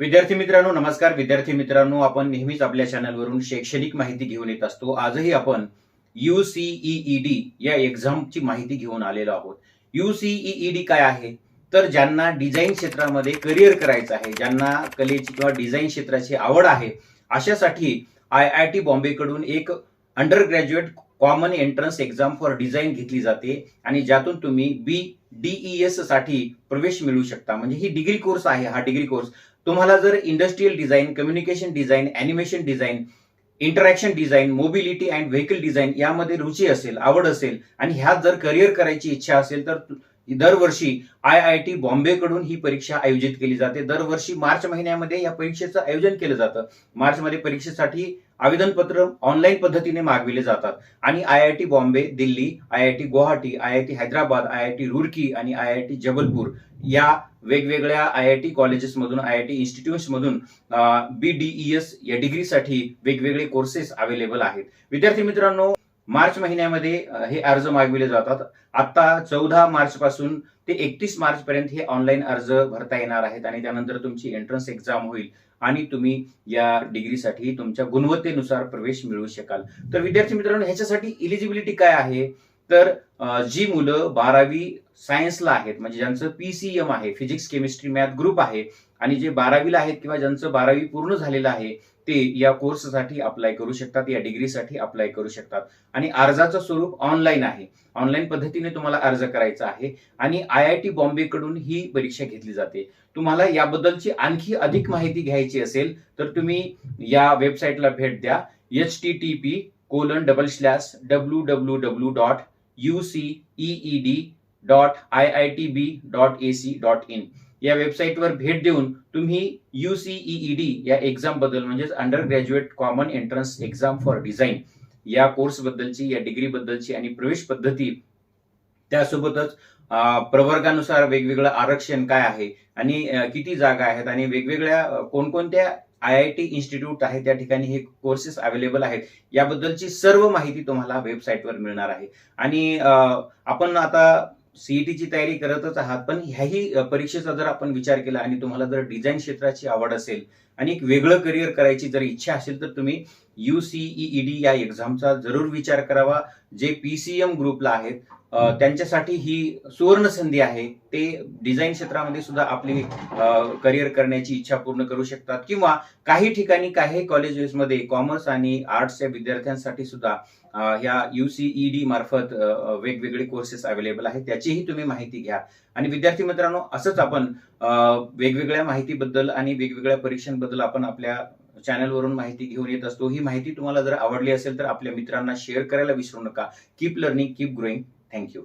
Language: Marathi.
विद्यार्थी मित्रांनो नमस्कार. विद्यार्थी मित्रांनो आपण नेहमीच आपल्या चॅनलवरून शैक्षणिक माहिती घेऊन येत असतो. आजही आपण युसीईईडी या एक्झामची माहिती घेऊन आलेलो आहोत. युसीईईडी काय आहे? तर ज्यांना डिझाईन क्षेत्रामध्ये करिअर करायचं आहे ज्यांना कलेची किंवा डिझाईन क्षेत्राची आवड आहे अशासाठी आय आय टी बॉम्बेकडून एक undergraduate common entrance exam for design घेतली जाते आणि ज्यातून तुम्ही बी डीईएससाठी प्रवेश मिळू शकता. म्हणजे ही डिग्री कोर्स आहे हा डिग्री कोर्स तुम्हाला जर industrial design communication design animation design interaction design mobility and vehicle design यामध्ये रुची असेल आवड असेल आणि ह्यात जर करिअर करायची इच्छा असेल तर दरवर्षी आय आय टी बॉम्बेकडून ही परीक्षा आयोजित केली जाते. दरवर्षी मार्च महिन्यामध्ये या परीक्षेचं आयोजन केलं जातं. मार्चमध्ये परीक्षेसाठी आवेदनपत्र ऑनलाईन पद्धतीने मागविले जातात. आणि I I T Bombay Delhi I I T Guwahati I I T Hyderabad I I T Roorkee आणि आय आय टी जबलपूर या वेगवेगळ्या आय आय टी कॉलेजेसमधून आय आय टी इन्स्टिट्यूट्समधून बी डी ई एस या डिग्रीसाठी वेगवेगळे कोर्सेस अवेलेबल आहेत. विद्यार्थी मित्रांनो मार्च महिन्यामध्ये हे अर्ज मागविले जातात. आता चौदा मार्च पासून ते एकतीस मार्च पर्यंत हे ऑनलाईन अर्ज भरता येणार आहेत आणि त्यानंतर तुमची एंट्रन्स एक्झाम होईल आणि तुम्ही या डिग्रीसाठी तुमच्या गुणवत्तेनुसार प्रवेश मिळवू शकाल. तर विद्यार्थी मित्रांनो ह्याच्यासाठी इलिजिबिलिटी काय आहे? तर जी मुलं बारावी सायन्सला आहेत म्हणजे ज्यांचं पीसीएम आहे फिजिक्स केमिस्ट्री मॅथ ग्रुप आहे आणि जे बारावीला आहेत किंवा ज्यांचं बारावी पूर्ण झालेलं आहे ते या कोर्ससाठी अप्लाय करू शकतात या डिग्रीसाठी अप्लाय करू शकतात. आणि अर्जाचं स्वरूप ऑनलाईन आहे. ऑनलाईन पद्धतीने तुम्हाला अर्ज करायचा आहे आणि आय आय टी बॉम्बेकडून ही परीक्षा घेतली जाते. तुम्हाला याबद्दलची आणखी अधिक माहिती घ्यायची असेल तर तुम्ही या वेबसाईटला भेट द्या. H T T P colon double slash W W W dot U C E E D dot I I T B dot A C dot in वेबसाईटवर भेट देऊन तुम्ही युसीईईडी या एक्झामबद्दल म्हणजेच undergraduate common entrance exam for design या कोर्स बद्दलची या डिग्री बद्दलची आणि प्रवेश पद्धती त्यासोबतच प्रवर्गानुसार वेगवेगळं आरक्षण काय आहे आणि किती जागा आहेत आणि वेगवेगळ्या कोणकोणत्या आय आय टी इन्स्टिट्यूट आहे त्या ठिकाणी हे कोर्सेस अवेलेबल आहेत याबद्दलची सर्व माहिती तुम्हाला वेबसाईटवर मिळणार आहे. आणि आपण आता सीईटीची तयारी करतच आहात पण ह्याही परीक्षेचा जर आपण विचार केला आणि तुम्हाला जर डिझाईन क्षेत्राची आवड असेल आणि एक वेगळं करिअर करायची जर इच्छा असेल तर तुम्ही युसीईडी या एक्झामचा जरूर विचार करावा. जे पीसीएम ग्रुपला आहेत त्यांच्यासाठी ही सुवर्ण संधी आहे. ते डिझाईन क्षेत्रामध्ये सुद्धा आपली करिअर करण्याची इच्छा पूर्ण करू शकतात. किंवा काही ठिकाणी काही कॉलेजेसमध्ये कॉमर्स आणि आर्ट्सच्या विद्यार्थ्यांसाठी सुद्धा अ, ह्या युसीईडी मार्फत वेगवेगळे कोर्सेस अवेलेबल आहेत. त्याचीही तुम्ही माहिती घ्या. आणि विद्यार्थी मित्रांनो असंच आपण वेगवेगळ्या माहितीबद्दल आणि वेगवेगळ्या परीक्षांबद्दल आपण आपल्या चॅनलवरून माहिती घेऊन येत असतो. ही माहिती तुम्हाला जर आवडली असेल तर आपल्या मित्रांना शेअर करायला विसरू नका. Keep learning keep growing thank you